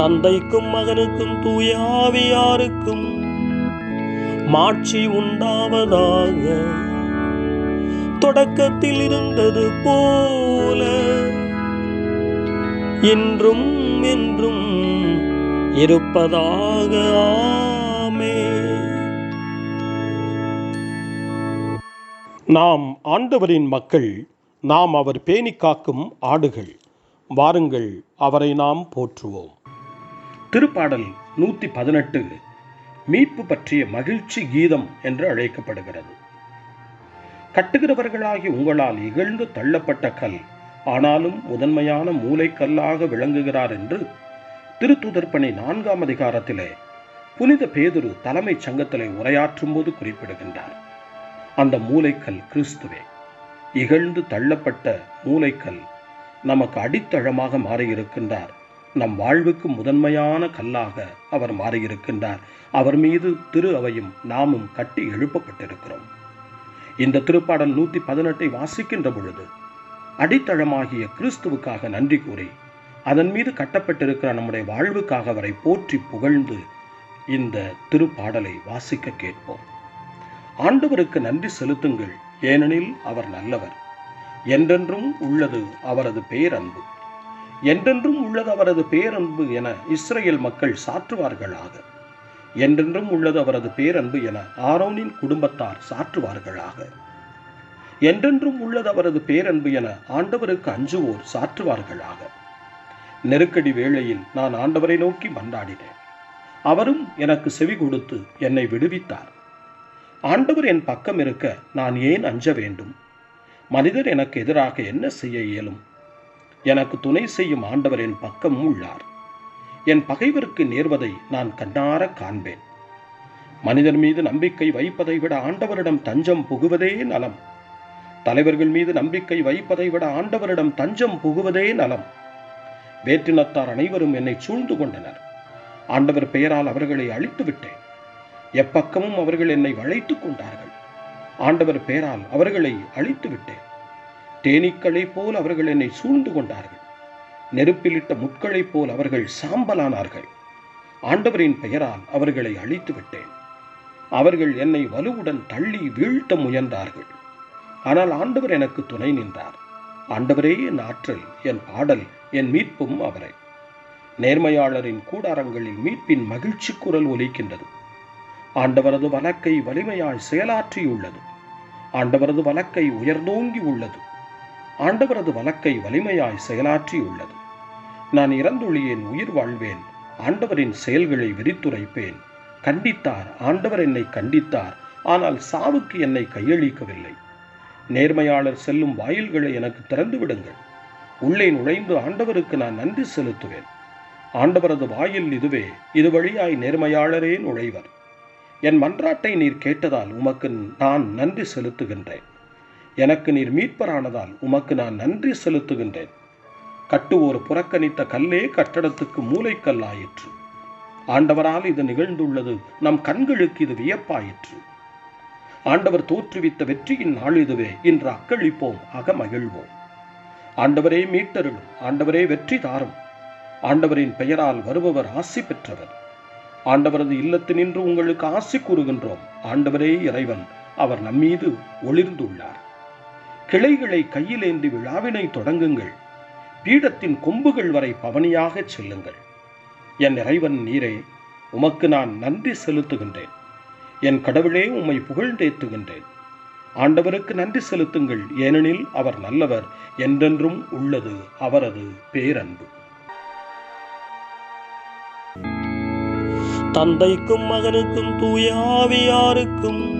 தந்தைக்கும் மகனுக்கும் தூயாவியாருக்கும் மாட்சி உண்டாவதாக. தொடக்கத்தில் இருந்தது போல இன்றும் என்றும் இருப்பதாக. ஆமே நாம் ஆண்டவரின் மக்கள் நாம் அவர் பேணி காக்கும் ஆடுகள். வாருங்கள் அவரை நாம் போற்றுவோம். திருப்பாடல் நூற்றி பதினெட்டு மீட்பு பற்றிய மகிழ்ச்சி கீதம் என்று அழைக்கப்படுகிறது. கட்டுகிறவர்களாகி உங்களால் இகழ்ந்து தள்ளப்பட்ட கல் ஆனாலும் முதன்மையான மூளைக்கல்லாக விளங்குகிறார் என்று திருத்துதர்பணி நான்காம் அதிகாரத்திலே புனித பேதுரு தலைமைச் சங்கத்திலே உரையாற்றும் போது குறிப்பிடுகின்றார். அந்த மூளைக்கல் கிறிஸ்துவே இகழ்ந்து தள்ளப்பட்ட மூளைக்கல் நமக்கு அடித்தளமாக மாறியிருக்கின்றார். நம் வாழ்வுக்கு முதன்மையான கல்லாக அவர் மாறியிருக்கின்றார். அவர் மீது திரு அவையும் நாமும் கட்டி எழுப்பப்பட்டிருக்கிறோம். இந்த திருப்பாடல் நூற்றி பதினெட்டை வாசிக்கின்ற பொழுது அடித்தளமாகிய கிறிஸ்துவுக்காக நன்றி கூறி அதன் மீது கட்டப்பட்டிருக்கிற நம்முடைய வாழ்வுக்காக அவரை போற்றி புகழ்ந்து இந்த திருப்பாடலை வாசிக்க கேட்போம். ஆண்டவருக்கு நன்றி செலுத்துங்கள். ஏனெனில் அவர் நல்லவர். என்றென்றும் உள்ளது அவரது பேரன்பு. என்றென்றும் உள்ளது அவரது பேரன்பு என இஸ்ரேல் மக்கள் சாற்றுவார்களாக. என்றென்றும் உள்ளது அவரது பேரன்பு என ஆரோனின் குடும்பத்தார் சாற்றுவார்களாக. என்றென்றும் உள்ளது அவரது பேரன்பு என ஆண்டவருக்கு அஞ்சுவோர் சாற்றுவார்களாக. நெருக்கடி வேளையில் நான் ஆண்டவரை நோக்கி மன்றாடினேன். அவரும் எனக்கு செவி கொடுத்து என்னை விடுவித்தார். ஆண்டவர் என் பக்கம் இருக்க நான் ஏன் அஞ்ச வேண்டும்? மனிதர் எனக்கு எதிராக என்ன செய்ய இயலும்? எனக்கு துணை செய்யும் ஆண்டவர் என் பக்கம் உள்ளார். என் பகைவருக்கு நேர்வதை நான் கண்ணார காண்பேன். மனிதர் மீது நம்பிக்கை வைப்பதை விட ஆண்டவரிடம் தஞ்சம் புகுவதே நலம். தலைவர்கள் மீது நம்பிக்கை வைப்பதை விட ஆண்டவரிடம் தஞ்சம் புகுவதே நலம். வேற்றினத்தார் அனைவரும் என்னை சூழ்ந்து கொண்டனர். ஆண்டவர் பெயரால் அவர்களை அழித்து விட்டேன். எப்பக்கமும் அவர்கள் என்னை வளைத்துக் கொண்டார்கள். ஆண்டவர் பெயரால் அவர்களை அழித்து விட்டேன். தேனீக்களைப் போல் அவர்கள் என்னை சூழ்ந்து கொண்டார்கள். நெருப்பிலிட்ட முட்களைப் போல் அவர்கள் சாம்பலானார்கள். ஆண்டவரின் பெயரால் அவர்களை அழித்து விட்டேன் அவர்கள் என்னை வலுவுடன் தள்ளி வீழ்த்த முயன்றார்கள். ஆனால் ஆண்டவர் எனக்கு துணை நின்றார். ஆண்டவரே என் ஆற்றல் என் பாடல் என் மீட்பும் அவரை. நேர்மையாளரின் கூடாரங்களில் மீட்பின் மகிழ்ச்சி குரல் ஒலிக்கின்றது. ஆண்டவரது வழக்கை வலிமையால் செயலாற்றியுள்ளது. ஆண்டவரது வழக்கை உயர்ந்தோங்கி உள்ளது. ஆண்டவரது வழக்கை வலிமையாய் செயலாற்றியுள்ளது. நான் இறந்தொழியேன் உயிர் வாழ்வேன் ஆண்டவரின் செயல்களை விரித்துரைப்பேன். கண்டித்தார் ஆண்டவர் என்னை கண்டித்தார் ஆனால் சாவுக்கு என்னை கையளிக்கவில்லை. நேர்மையாளர் செல்லும் வாயில்களை எனக்கு திறந்து விடுங்கள் உள்ளே நுழைந்து ஆண்டவருக்கு நான் நன்றி செலுத்துவேன். ஆண்டவரது வாயில் இதுவே இது வழியாய் நேர்மையாளரே நுழைவர். என் மன்றாட்டை நீர் கேட்டதால் உமக்கு நான் நன்றி செலுத்துகின்றேன். எனக்கு நீர் மீட்பரானதால் உமக்கு நான் நன்றி செலுத்துகின்றேன். கட்டுவோர் புறக்கணித்த கல்லே கட்டடத்துக்கு மூளைக்கல்லாயிற்று ஆண்டவரால் இது நிகழ்ந்துள்ளது நம் கண்களுக்கு இது வியப்பாயிற்று. ஆண்டவர் தோற்றுவித்த வெற்றியின் நாள் இதுவே இன்று அக்களிப்போம் அகமகிழ்வோம். ஆண்டவரே மீட்டருளும் ஆண்டவரே வெற்றி தாரும். ஆண்டவரின் பெயரால் வருபவர் ஆசி பெற்றவர். ஆண்டவரது இல்லத்தினின்று உங்களுக்கு ஆசி கூறுகின்றோம் ஆண்டவரே இறைவன் அவர் நம்மீது ஒளிர்ந்துள்ளார். கிளைகளை கையிலேந்தி விழாவினை தொடங்குங்கள். பீடத்தின் கொம்புகள் வரை பவனியாகச் செல்லுங்கள். என் இறைவன் நீரே உமக்கு நான் நன்றி செலுத்துகின்றேன். என் கடவுளே உம்மை புகழ்ந்தேத்துகின்றேன் ஆண்டவருக்கு நன்றி செலுத்துங்கள். ஏனெனில் அவர் நல்லவர் என்றென்றும் உள்ளது அவரது பேரன்பு. தந்தைக்கும் மகனுக்கும் தூயாவியாருக்கும்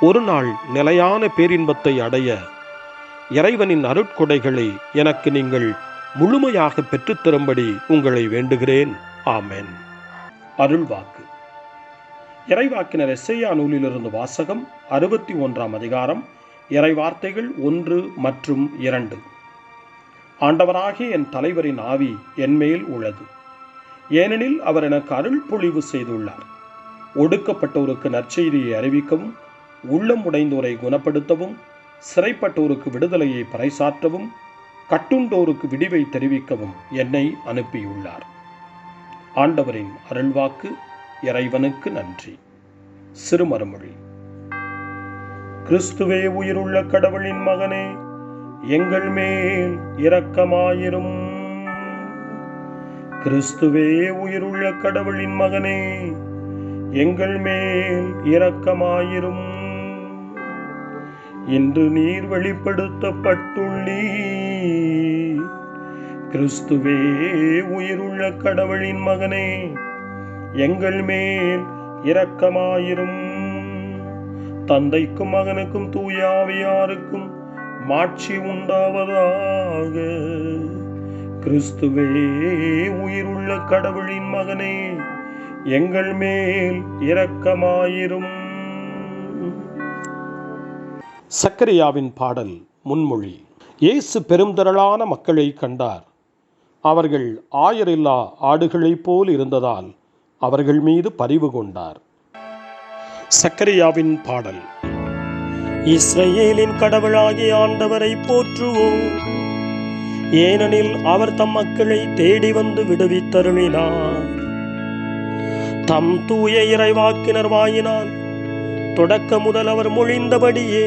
ஒரு நாள் நிலையான பேரின்பத்தை அடைய இறைவனின் அருட்கொடைகளை எனக்கு நீங்கள் முழுமையாக பெற்றுத்தரும்படி உங்களை வேண்டுகிறேன். ஆமேன். அருள்வாக்கு. இறைவாக்கினர் எஸ்ஐயா நூலிலிருந்து வாசகம் அறுபத்தி ஒன்றாம் அதிகாரம் இறைவார்த்தைகள் ஒன்று மற்றும் இரண்டு. ஆண்டவராகிய என் தலைவரின் ஆவி என்மேல் உள்ளது. ஏனெனில் அவர் எனக்கு அருள் பொழிவு செய்துள்ளார். ஒடுக்கப்பட்டோருக்கு நற்செய்தியை அறிவிக்கவும் உள்ளம் உடைந்தோரை குணப்படுத்தவும் சிறைப்பட்டோருக்கு விடுதலையை பறைசாற்றவும் கட்டுண்டோருக்கு விடிவை தெரிவிக்கவும் என்னை அனுப்பியுள்ளார். ஆண்டவரின் அருள்வாக்கு இறைவனுக்கு நன்றி. சிறுமறுமொழி. கிறிஸ்துவே உயிருள்ள கடவுளின் மகனே எங்கள் மேல் இரக்கமாயிரும். கிறிஸ்துவே உயிருள்ள கடவுளின் மகனே எங்கள் மேல் இரக்கமாயிரும். இன்று நீர் வெளிப்படுத்தப்பட்டுள்ளீ. கிறிஸ்துவே உயிருள்ள கடவுளின் மகனே எங்கள் மேல் இரக்கமாயிரும். தந்தைக்கும் மகனுக்கும் தூயாவியாருக்கும் மாட்சி உண்டாவதாக. கிறிஸ்துவே உயிருள்ள கடவுளின் மகனே எங்கள் மேல் இரக்கமாயிரும். சக்கரியாவின் பாடல் முன்மொழி. இயேசு பெருந்திரளான மக்களை கண்டார். அவர்கள் ஆயரில்லா ஆடுகளைப் போல் இருந்ததால் அவர்கள் மீது பரிவு கொண்டார். சக்கரியாவின் பாடல் இஸ்ரேலின் கடவுளாகிய ஆண்டவரை போற்றுவோம். ஏனெனில் அவர் தம் மக்களை தேடி வந்து விடுவித்தருளினார். தம் தூய இறைவாக்கினர் வாயினால் தொடக்க முதல் அவர் மொழிந்தபடியே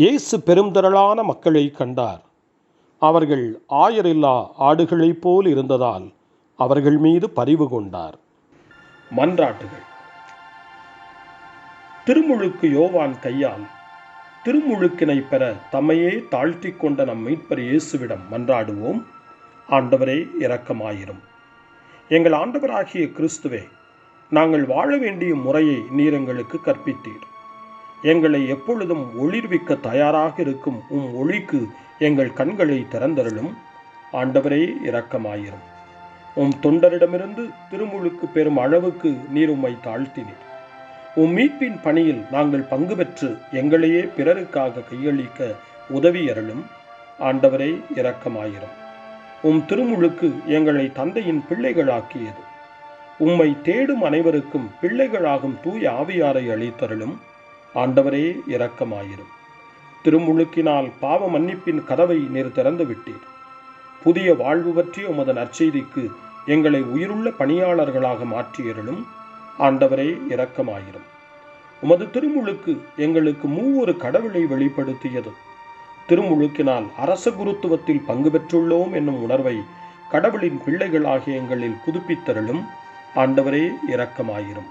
இயேசு பெருந்திரளான மக்களை கண்டார். அவர்கள் ஆயரில்லா ஆடுகளைப் போல் இருந்ததால் அவர்கள் மீது பரிவு கொண்டார். மன்றாட்டுகள். திருமுழுக்கு யோவான் கையால் திருமுழுக்கினை பெற தம்மையே தாழ்த்தி கொண்ட நம் மீட்பர் இயேசுவிடம் மன்றாடுவோம். ஆண்டவரே இரக்கமாயிரும். எங்கள் ஆண்டவராகிய கிறிஸ்துவே நாங்கள் வாழ வேண்டிய முறையை நீர் எங்களுக்கு கற்பித்தீர். எங்களை எப்பொழுதும் ஒளிர்விக்க தயாராக இருக்கும் உம் ஒளிக்கு எங்கள் கண்களை திறந்தருளும். ஆண்டவரே இரக்கமாயிரும். உம் தொண்டரிடமிருந்து திருமுழுக்கு பெறும் அளவுக்கு நீர் உம்மை தாழ்த்தினீர். உம் மீட்பின் பணியில் நாங்கள் பங்கு பெற்று எங்களையே பிறருக்காக கையளிக்க உதவி அருளும். ஆண்டவரே இரக்கமாயிரும். உம் திருமுழுக்கு எங்களை தந்தையின் பிள்ளைகளாக்கியது. உம்மை தேடும் அனைவருக்கும் பிள்ளைகளாகும் தூய ஆவியாரை அளித்தருளும். ஆண்டவரே இரக்கமாயிரும். திருமுழுக்கினால் பாவ மன்னிப்பின் கதவை நீர் திறந்து விட்டீர். புதிய வாழ்வு பற்றிய உமது நற்செய்திக்கு எங்களை உயிருள்ள பணியாளர்களாக மாற்றியருளும். ஆண்டவரே இரக்கமாயிரும். உமது திருமுழுக்கு எங்களுக்கு மூவொரு கடவுளை வெளிப்படுத்தியது திருமுழுக்கினால் அரச குருத்துவத்தில் பங்கு பெற்றுள்ளோம் என்னும் உணர்வை கடவுளின் பிள்ளைகளாகிய எங்களில் புதுப்பித்தருளும். ஆண்டவரே இரக்கமாயிரும்.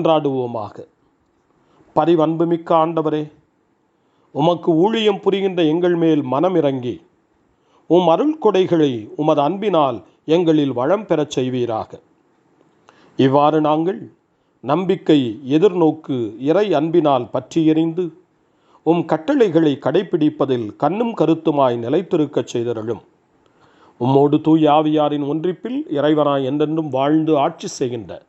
மன்றாடுவோமாக பரிவன்புமிக்க ஆண்டவரே உமக்கு ஊழியம் புரிகின்ற எங்கள் மேல் மனமிறங்கி உம் அருள் கொடைகளை உமது அன்பினால் எங்களில் வளம் பெறச் செய்வீராக. இவ்வாறு நாங்கள் நம்பிக்கை எதிர்நோக்கு இறை அன்பினால் பற்றி எறிந்து உம் கட்டளைகளை கடைபிடிப்பதில் கண்ணும் கருத்துமாய் நிலைத்திருக்கச் செய்தருளும். உம்மோடு தூய் ஆவியாரின் ஒன்றிப்பில் இறைவனாய் என்றென்றும் வாழ்ந்து ஆட்சி செய்கின்ற